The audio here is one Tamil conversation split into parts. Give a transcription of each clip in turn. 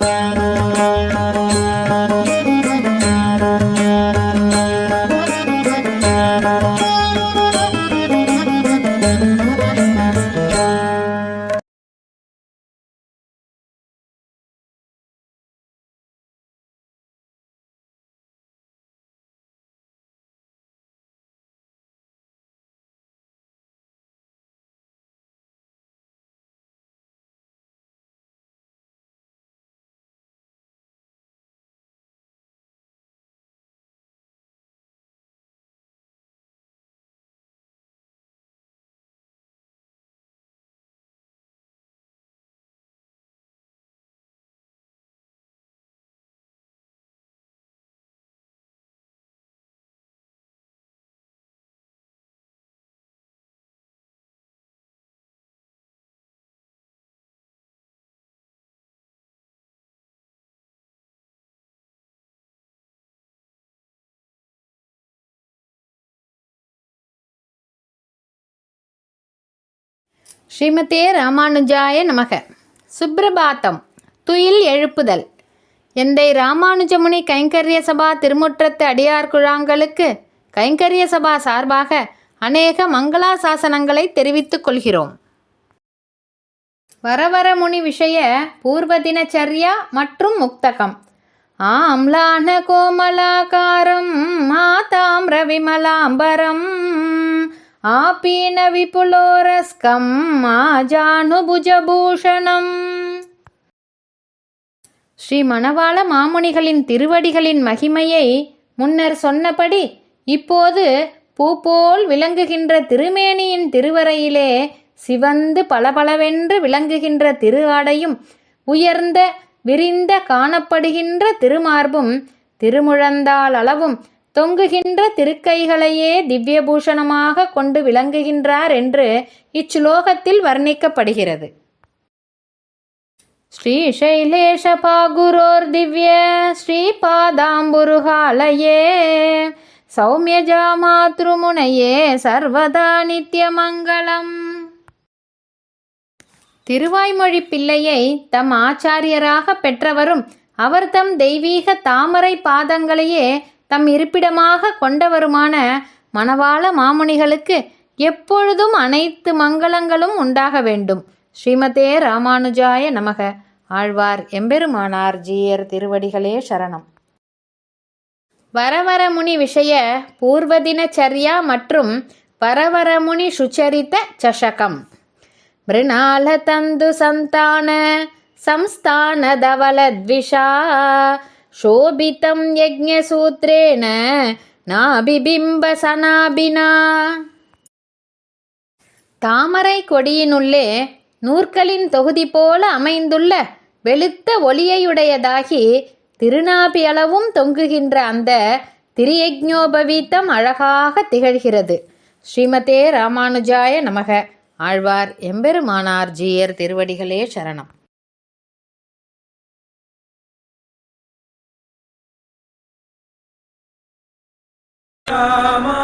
Música ஸ்ரீமதே ராமானுஜாய நமக. சுப்ரபாத்தம். துயில் எழுப்புதல். எந்தை ராமானுஜமுனி கைங்கரிய சபா திருமுற்றத்து அடியார் குழாங்களுக்கு கைங்கரிய சபா சார்பாக அநேக மங்களாசாசனங்களை தெரிவித்துக் கொள்கிறோம். வரவரமுனி விஷய பூர்வ தினச்சரியா மற்றும் முக்தகம். ஆம்லான கோமலாகாரம் மாதாம் ரவிமலாம்பரம் ఆపీన విపులోరస్కం మాజానుభుజభూషణం ஸ்ரீ மணவாள மாமுனிகளின் திருவடிகளின் மகிமையை முன்னர் சொன்னபடி இப்போது பூப்போல் விளங்குகின்ற திருமேனியின் திருவரையிலே சிவந்து பளபளவென்று விளங்குகின்ற திரு ஆடையும் உயர்ந்த விரிந்த காணப்படுகின்ற திருமார்பும் திருமுழந்தால் அளவும் தொங்குகின்ற திருக்கைகளையே திவ்யபூஷணமாக கொண்டு விளங்குகின்றார் என்று இச்சுலோகத்தில் வர்ணிக்கப்படுகிறது. ஸ்ரீசைலேஷபாகுரோர் திவ்ய ஸ்ரீபாதாம்புருகாலயே சௌமியஜா மாத்ருமுனையே சர்வதா நித்தியமங்கலம் திருவாய்மொழி பிள்ளையை தம் ஆச்சாரியராக பெற்றவரும் அவர் தம் தெய்வீக தாமரை பாதங்களையே தம் இருப்பிடமாக கொண்டவருமான மணவாள மாமுனிகளுக்கு எப்பொழுதும் அனைத்து மங்களங்களும் உண்டாக வேண்டும். ஸ்ரீமதே ராமானுஜாய நமக. ஆழ்வார் எம்பெருமானார் ஜீயர் திருவடிகளே சரணம். வரவரமுனி விஷய பூர்வதினச்சரியா மற்றும் வரவரமுனி சுச்சரித்த சஷகம் மிருணாளதந்து சந்தான சம்ஸ்தான ಸಂತಾನ ಸಂಸ್ಥಾನದವಲದ್ವಿಷಾ शोभितं यज्ञसूत्रेण நாபிபிம்பசனாபினா தாமரை கொடியினுள்ளே நூற்களின் தொகுதி போல அமைந்துள்ள வெளுத்த ஒளியையுடையதாகி திருநாபி அளவும் தொங்குகின்ற அந்த திரியஜ்ஞோபவீத்தம் அழகாக திகழ்கிறது ஸ்ரீமதே ராமானுஜாய நமக ஆழ்வார் எம்பெருமானார் ஜீயர் திருவடிகளே சரணம் ராமானுஜா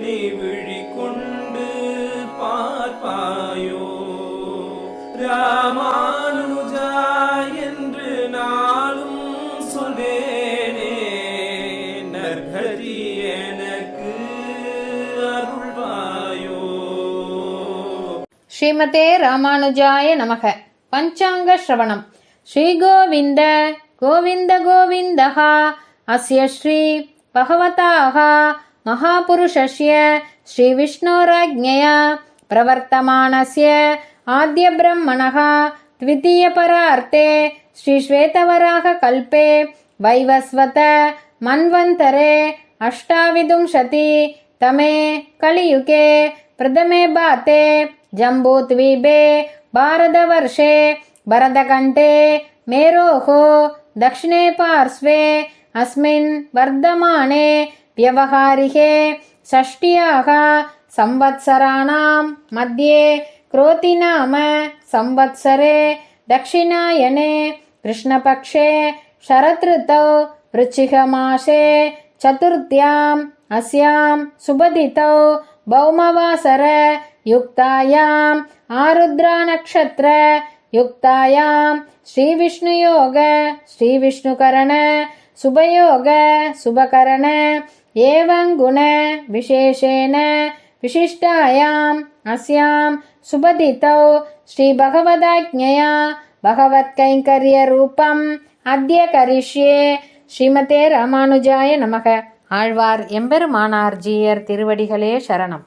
நினை விழி கொண்டு பார்ப்பாயோ? ராமானுஜா என்று நாளும் சொல்வேனே நற்கதி எனக்கு அருள்வாயோ? ஸ்ரீமதே ராமானுஜாய நமக. பஞ்சாங்க ஸ்ரவணம். ஸ்ரீ கோவிந்த கோவிந்த கோவிந்தஹா. அஸ்ய ஸ்ரீ பகவதாஹா. महापुरुषस्य श्रीविष्णोराज्ञया प्रवर्तमानस्य आद्यब्रह्मणः द्वितीयपरार्थे श्रीश्वेतवराहकल्पे वैवस्वत मन्वन्तरे अष्टाविंशतितमे कलियुगे प्रथमे बाते जम्बूद्वीपे भारतवर्षे बरदकण्ठे मेरोः दक्षिणे पार्श्वे अस्मिन् वर्धमाने व्यवहारिके षष्ट्याः संवत्सराणां मध्ये क्रोतिनाम संवत्सरे दक्षिणायने कृष्णपक्षे शरदृतौ वृश्चिकमासे चतुर्थ्याम् अस्यां सुबदितौ भौमवासर युक्तायाम् आरुद्रानक्षत्र युक्तायां श्रीविष्णुयोग श्रीविष्णुकरण சுபயோக சுபகரண ஏவங்குண விசேஷேன விசிஷ்டாயாம் அஸ்யாம் சுபதித்தௌ ஸ்ரீபகவதாஜ்ஞயா பகவத்கைங்கரியரூபம் அத்திய கரிஷ்யே ஸ்ரீமதே ராமானுஜாய நமக. ஆழ்வார் எம்பெருமானார் ஜீயர் திருவடிகளே சரணம்.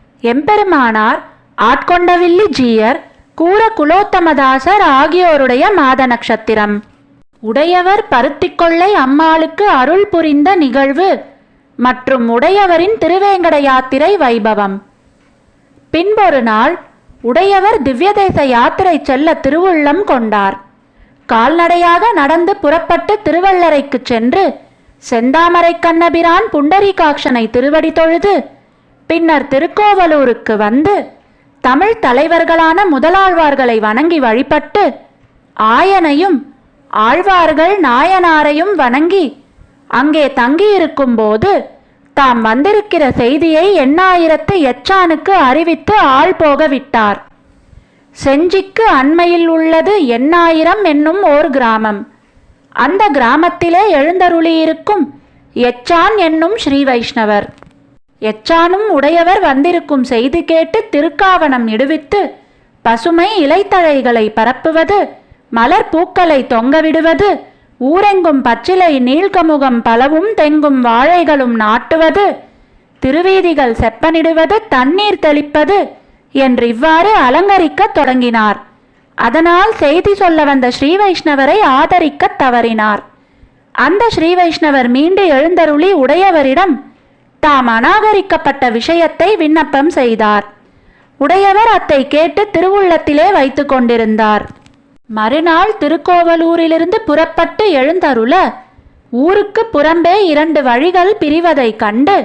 எம்பெருமானார் ஆட்கொண்டவில்லி ஜீயர் கூற குலோத்தமதாசர் ஆகியோருடைய மாத நட்சத்திரம். உடையவர் பருத்திக்கொள்ளை அம்மாளுக்கு அருள் புரிந்த நிகழ்வு மற்றும் உடையவரின் திருவேங்கட யாத்திரை வைபவம். பின்பொரு நாள் உடையவர் திவ்யதேச யாத்திரை செல்ல திருவுள்ளம் கொண்டார். கால்நடையாக நடந்து புறப்பட்டு திருவள்ளரைக்குச் சென்று செந்தாமரை கண்ணபிரான் புண்டரீகாட்சனை திருவடி தொழுது பின்னர் திருக்கோவலூருக்கு வந்து தமிழ் தலைவர்களான முதலாழ்வார்களை வணங்கி வழிபட்டு ஆயனையும் ஆழ்வார்கள் நாயனாரையும் வணங்கி அங்கே தங்கியிருக்கும் போது தாம் வந்திருக்கிற செய்தியை எண்ணாயிரத்து எச்சானுக்கு அறிவித்து ஆள் போக விட்டார். செஞ்சிக்கு அண்மையில் உள்ளது எண்ணாயிரம் என்னும் ஓர் கிராமம். அந்த கிராமத்திலே எழுந்தருளியிருக்கும் எச்சான் என்னும் ஸ்ரீ வைஷ்ணவர். எச்சானும் உடையவர் வந்திருக்கும் செய்தி கேட்டு திருக்காவணம் இடுவித்து பசுமை இலைத்தழைகளை பரப்புவது மலர் பூக்களை தொங்கவிடுவது ஊரெங்கும் பச்சிலை நீள்கமுகம் பலவும் தெங்கும் வாழைகளும் நாட்டுவது திருவீதிகள் செப்பனிடுவது தண்ணீர் தெளிப்பது என்று இவ்வாறு அலங்கரிக்கத் தொடங்கினார். அதனால் செய்தி சொல்ல வந்த ஸ்ரீ வைஷ்ணவரை ஆதரிக்கத் தவறினார். அந்த ஸ்ரீ வைஷ்ணவர் மீண்டு எழுந்தருளி உடையவரிடம் தாம் அநாகரிக்கப்பட்ட விஷயத்தை விண்ணப்பம் செய்தார். உடையவர் அத்தை கேட்டு திருவுள்ளத்திலே வைத்து கொண்டிருந்தார். மறுநாள் திருக்கோவலூரிலிருந்து புறப்பட்டு எழுந்தருள ஊருக்கு புறம்பே இரண்டு வழிகள் பிரிவதைக் கண்டு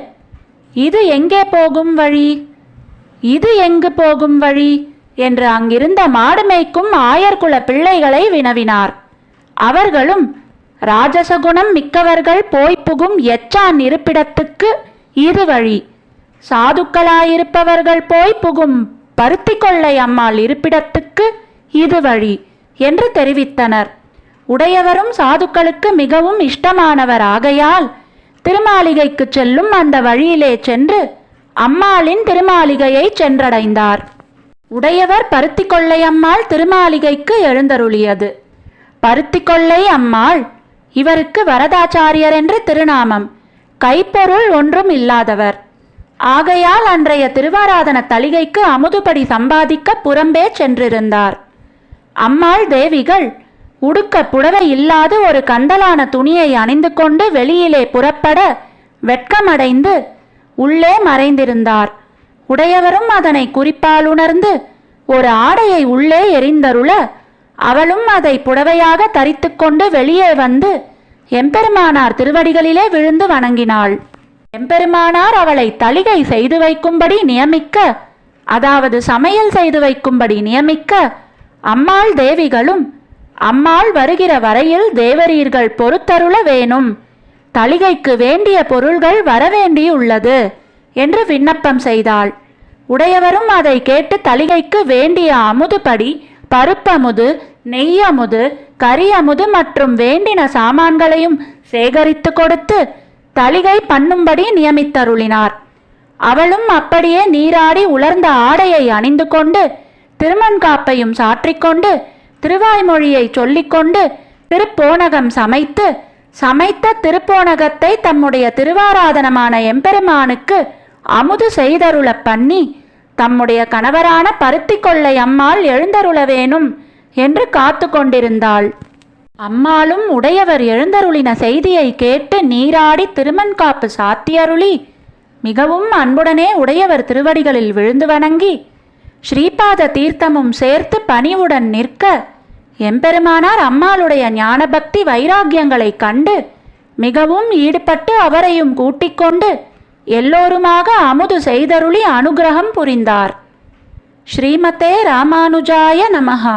இது எங்கே போகும் வழி? இது எங்கு போகும் வழி? என்று அங்கிருந்த மாடுமைக்கும் ஆயர்குல பிள்ளைகளை வினவினார். அவர்களும் ராஜசகுணம் மிக்கவர்கள் போய் புகும் எச்சான் இருப்பிடத்துக்கு இது வழி சாதுக்களாயிருப்பவர்கள் போய் புகும் பருத்தி கொள்ளை அம்மாள் இருப்பிடத்துக்கு இது வழி என்று தெரிவித்தனர். உடையவரும் சாதுக்களுக்கு மிகவும் இஷ்டமானவர் ஆகையால் திருமாளிகைக்கு செல்லும் அந்த வழியிலே சென்று அம்மாளின் திருமாளிகையை சென்றடைந்தார். உடையவர் பருத்தி கொள்ளை அம்மாள் திருமாளிகைக்கு எழுந்தருளியது. பருத்தி கொள்ளை அம்மாள் இவருக்கு வரதாச்சாரியர் என்று திருநாமம். கைப்பொருள் ஒன்றும் இல்லாதவர். ஆகையால் அன்றைய திருவாராதன தளிகைக்கு அமுதுபடி சம்பாதிக்க புறம்பே சென்றிருந்தார். அம்மாள் தேவிகள் உடுக்க புடவை இல்லாது ஒரு கந்தலான துணியை அணிந்து கொண்டு வெளியிலே புறப்பட வெட்கமடைந்து உள்ளே மறைந்திருந்தார். உடையவரும் அதனை குறிப்பால் உணர்ந்து ஒரு ஆடையை உள்ளே எறிந்தருள அவளும் அதை புடவையாக தரித்துக்கொண்டு வெளியே வந்து எம்பெருமானார் திருவடிகளிலே விழுந்து வணங்கினாள். எம்பெருமானார் அவளை தளிகை செய்து வைக்கும்படி நியமிக்க அதாவது சமையல் செய்து வைக்கும்படி நியமிக்க அம்மாள் தேவிகளும் அம்மாள் வருகிற வரையில் தேவரீர்கள் பொறுத்தருள வேணும். தளிகைக்கு வேண்டிய பொருள்கள் வரவேண்டியுள்ளது என்று விண்ணப்பம் செய்தாள். உடையவரும் அதை கேட்டு தளிகைக்கு வேண்டிய அமுதுபடி பருப்பமுது நெய் அமுது கறி கரியமுது மற்றும் வேண்டின சாமான்களையும் சேகரித்து கொடுத்து தளிகை பண்ணும்படி நியமித்தருளினார். அவளும் அப்படியே நீராடி உலர்ந்த ஆடையை அணிந்து கொண்டு திருமண்காப்பையும் சாற்றிக்கொண்டு திருவாய்மொழியை சொல்லிக்கொண்டு திருப்போணகம் சமைத்து சமைத்த திருப்போணகத்தை தம்முடைய திருவாராதனமான எம்பெருமானுக்கு அமுது செய்தருளப் பண்ணி தம்முடைய கணவரான பருத்தி கொள்ளை அம்மாள் எழுந்தருள வேணும். என்று காத்து கொண்டிருந்தாள். அம்மாளும் உடையவர் எழுந்தருளின செய்தியை கேட்டு நீராடி திருமண்காப்பு சாத்தியருளி மிகவும் அன்புடனே உடையவர் திருவடிகளில் விழுந்து வணங்கி ஸ்ரீபாத தீர்த்தமும் சேர்த்து பணிவுடன் நிற்க எம்பெருமானார் அம்மாளுடைய ஞானபக்தி வைராக்கியங்களைக் கண்டு மிகவும் ஈடுபட்டு அவரையும் கூட்டிக் கொண்டு எல்லோருமாக அமுது செய்தருளி அனுகிரகம் புரிந்தார். ஸ்ரீமதே ராமானுஜாய நமஹா.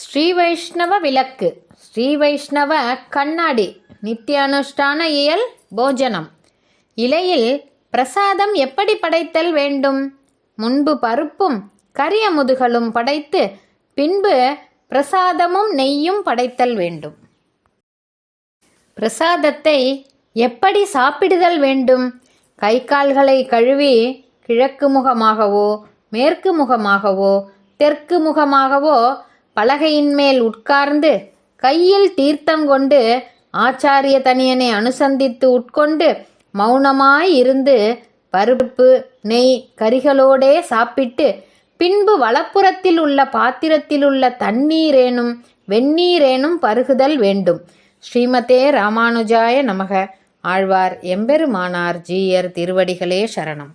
ஸ்ரீ வைஷ்ணவ விளக்கு. ஸ்ரீ வைஷ்ணவ கண்ணாடி. நித்தியானுஷ்டான இயல் போஜனம். இலையில் பிரசாதம் எப்படி படைத்தல் வேண்டும்? முன்பு பருப்பும் கரியமுதுகளும் படைத்து பின்பு பிரசாதமும் நெய்யும் படைத்தல் வேண்டும். பிரசாதத்தை எப்படி சாப்பிடுதல் வேண்டும்? கை கால்களை கழுவி கிழக்கு முகமாகவோ மேற்கு முகமாகவோ தெற்கு முகமாகவோ பலகையின் மேல் உட்கார்ந்து கையில் தீர்த்தம் கொண்டு ஆச்சாரிய தனியனை அனுசந்தித்து உட்கொண்டு மௌனமாய் இருந்து பருப்பு நெய் கரிகளோடே சாப்பிட்டு பின்பு வலப்புறத்தில் உள்ள பாத்திரத்தில் உள்ள தண்ணீரேனும் வெந்நீரேனும் பருகுதல் வேண்டும். ஸ்ரீமதே ராமானுஜாய நமக. ஆழ்வார் எம்பெருமானார் ஜீயர் திருவடிகளே சரணம்.